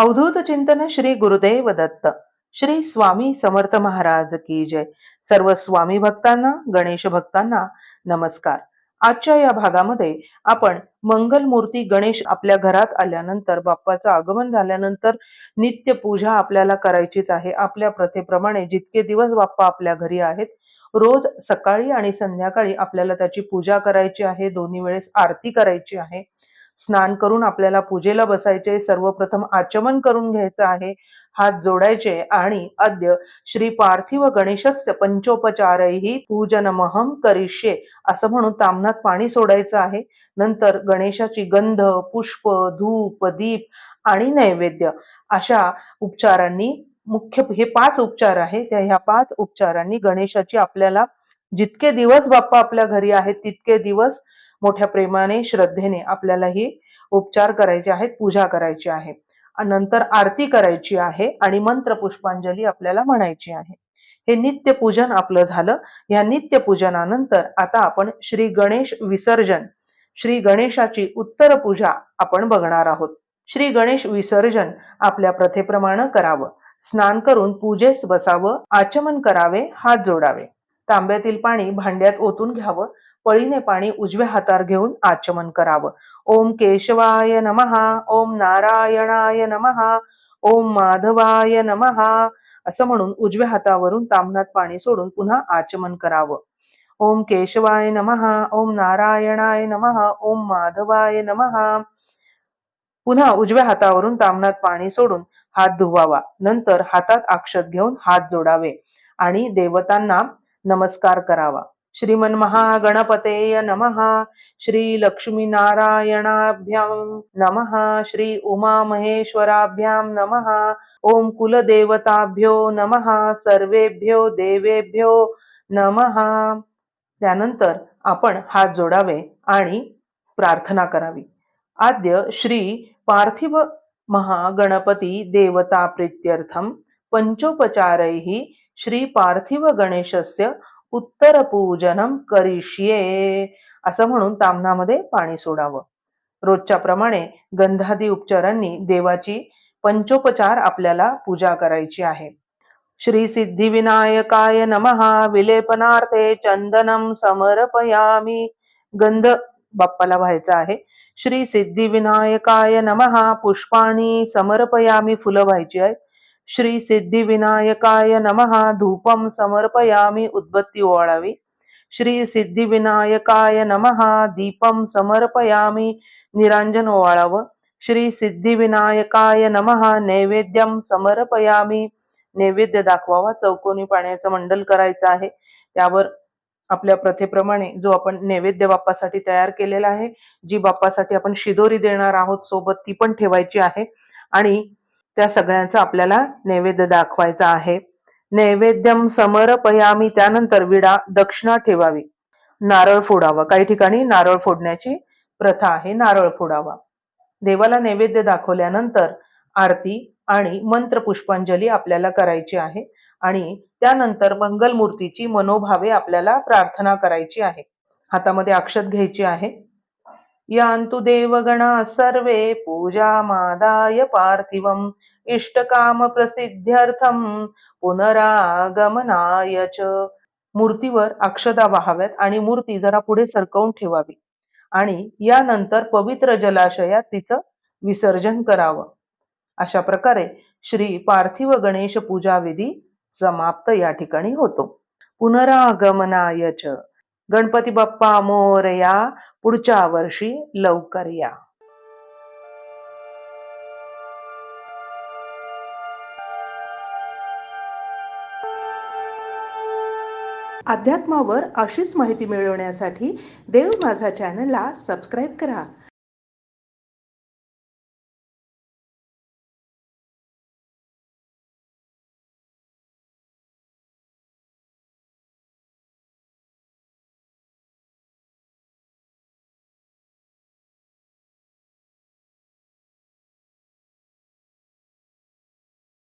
अवधूत चिंतन श्री गुरुदेव दत्त. श्री स्वामी समर्थ महाराज की जय. सर्व स्वामी भक्तांना गणेश भक्तांना नमस्कार. आजच्या या भागामध्ये आपण मंगल मूर्ती गणेश आपल्या घरात आल्यानंतर बाप्पाचं आगमन झाल्यानंतर नित्य पूजा आपल्याला करायचीच आहे. आपल्या प्रथेप्रमाणे जितके दिवस बाप्पा आपल्या घरी आहेत रोज सकाळी आणि संध्याकाळी आपल्याला त्याची पूजा करायची आहे. दोन्ही वेळेस आरती करायची आहे. स्नान करून आपल्याला पूजेला बसायचे सर्वप्रथम आचमन करून घ्यायचं आहे हात जोडायचे आणि अद्य श्री पार्थिव गणेशस्य पंचोपचारही पूजनमहम करिष्ये असं म्हणून तामनात पाणी सोडायचं आहे. नंतर गणेशाची गंध पुष्प धूप दीप आणि नैवेद्य अशा उपचारांनी मुख्य हे पाच उपचार आहे त्या ह्या पाच उपचारांनी गणेशाची आपल्याला जितके दिवस बाप्पा आपल्या घरी आहेत तितके दिवस मोठ्या प्रेमाने श्रद्धेने आपल्याला ही उपचार करायचे आहेत पूजा करायची आहे. नंतर आरती करायची आहे आणि मंत्र पुष्पांजली आपल्याला म्हणायची आहे. हे नित्य पूजन आपलं झालं. या नित्य पूजनानंतर आता आपण श्री गणेश विसर्जन श्री गणेशाची उत्तर पूजा आपण बघणार आहोत. श्री गणेश विसर्जन आपल्या प्रथेप्रमाणे करावं. स्नान करून पूजेस बसावं आचमन करावे हात जोडावे. तांब्यातील पाणी भांड्यात ओतून घ्यावं. पळीने पाणी उजव्या हातार घेऊन आचमन करावं. ओम केशवाय नमहा ओम नारायणाय नमहा ओम माधवाय नमहा असं म्हणून उजव्या हातावरून तामनात पाणी सोडून पुन्हा आचमन करावं. ओम केशवाय नमहा ओम नारायणाय नमहा ओम माधवाय नमहा पुन्हा उजव्या हातावरून तामनात पाणी सोडून हात धुवावा. नंतर हातात अक्षत घेऊन हात जोडावे आणि देवतांना नमस्कार करावा. श्रीमन महागणपतेय नमः। श्री लक्ष्मी नमः। श्री उमा महेश्वराभ्यां नमः। ओम कुलदेवताभ्यो नमः। सर्वेभ्यो देवेभ्यो नमः। त्यानंतर आपण हात जोडावे आणि प्रार्थना करावी. आद्य श्री पार्थिव महागणपती देवता प्रीत्यर्थम पंचोपचारैः श्री पार्थिव गणेशस्य उत्तर पूजनम करिष्ये असं म्हणून तामनामध्ये पाणी सोडावं. रोजच्या प्रमाणे गंधादी उपचारांनी देवाची पंचोपचार आपल्याला पूजा करायची आहे. श्री सिद्धिविनायकाय नमहा विलेपनार्थे चंदनम समर्पयामी. गंध बाप्पाला व्हायचा आहे. श्री सिद्धिविनायकाय नमहा पुष्पाणी समर्पयामी फुलं व्हायची आहेत श्री सिद्धिविनायकाय नमहा धूपम समर्पयामी उद्बत्ती ओवाळावी श्री सिद्धिविनायकाय नमहा दीपम समर्पयामी निरांजन ओवाळावं श्री सिद्धिविनायकाय नमहा नैवेद्यम समर्पयामी नैवेद्य दाखवावा. चौकोनी पाण्याचं मंडल करायचं आहे. त्यावर आपल्या प्रथेप्रमाणे जो आपण नैवेद्य बाप्पासाठी तयार केलेला आहे जी बाप्पासाठी आपण शिदोरी देणार आहोत सोबत ती पण ठेवायची आहे. आणि त्या सगळ्यांचा आपल्याला नैवेद्य दाखवायचा आहे. नैवेद्यम समर्पयामी त्यानंतर विडा दक्षिणा ठेवावी. नारळ फोडावा. काही ठिकाणी नारळ फोडण्याची प्रथा आहे नारळ फोडावा. देवाला नैवेद्य दाखवल्यानंतर आरती आणि मंत्र पुष्पांजली आपल्याला करायची आहे आणि त्यानंतर मंगल मूर्तीची मनोभावे आपल्याला प्रार्थना करायची आहे. हातामध्ये अक्षत घ्यायची आहे. यान्तु देवगणा सर्वे पूजामादाय पार्थिवम् इष्टकामप्रसिद्ध्यर्थं पुनरागमनाय च। मूर्तीवर अक्षता वाहाव्यात आणि मूर्ती जरा पुढे सरकवून ठेवावी आणि यानंतर पवित्र जलाशयात तिचं विसर्जन करावं. अशा प्रकारे श्री पार्थिव गणेश पूजा विधी समाप्त या ठिकाणी होतो. पुनरागमनाय च। गणपती बाप्पा मोरया पुढच्या वर्षी लवकर या. अध्यात्मावर अशीच माहिती मिळवण्यासाठी देव माझा चॅनलला सबस्क्राईब करा.